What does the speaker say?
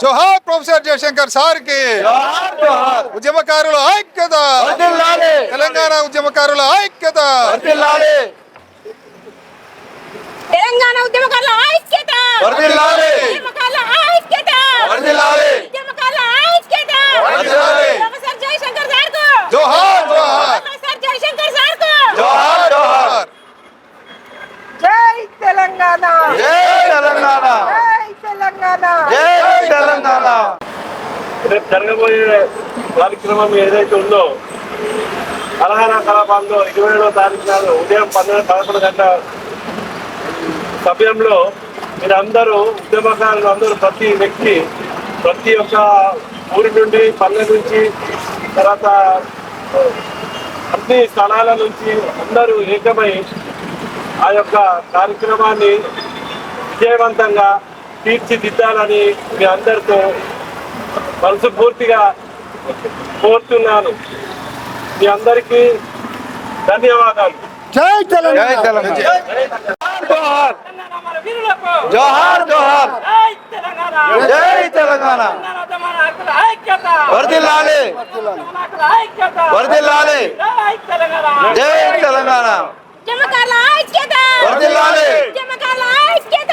జోహార్ professor Jayashankar సార్కి ఉద్యమకారుల ఐక్యత. తెలంగాణ ఉద్యమకారుల ఐక్యత. తెలంగాణ ఉద్యమకారుల ఐక్యత వర్ధిల్లాలి ఉద్యమకారుల ఐక్యత వర్ధిల్లాలి ఉద్యమకారుల ఐక్యత వర్ధిల్లాలి. ప్రొఫెసర్ జయశంకర్ సార్కు జోహార్ జోహార్ ప్రొఫెసర్ జయశంకర్ సార్కు జోహార్ జోహార్ జై తెలంగాణ జై తెలంగాణ జై తెలంగాణ జై తెలంగాణ రేపు జరగబోయే కార్యక్రమం ఏదైతే ఉందో అలహన కలాపాల్లో ఇరవై ఏడవ తారీఖు నాడు ఉదయం పన్నెండు పదకొండు గంటల సమయంలో మీరందరూ ఉద్యమకారులు అందరూ ప్రతి వ్యక్తి ప్రతి ఒక్క ఊరి నుండి పల్లె నుంచి తర్వాత అన్ని స్థలాల నుంచి అందరూ ఏకమై ఆ యొక్క కార్యక్రమాన్ని విజయవంతంగా తీర్చిదిద్దాలని మీ అందరితో మనసుపూర్తిగా కోరుతున్నాను. మీ అందరికీ ధన్యవాదాలు. జై తెలంగాణ. జై తెలంగాణ. జోహార్ జోహార్ జోహార్. జై తెలంగాణ. వర్ధిల్లాలి. వర్ధిల్లాలి. జై తెలంగాణ. ఉద్యమకారుల ఐక్యత.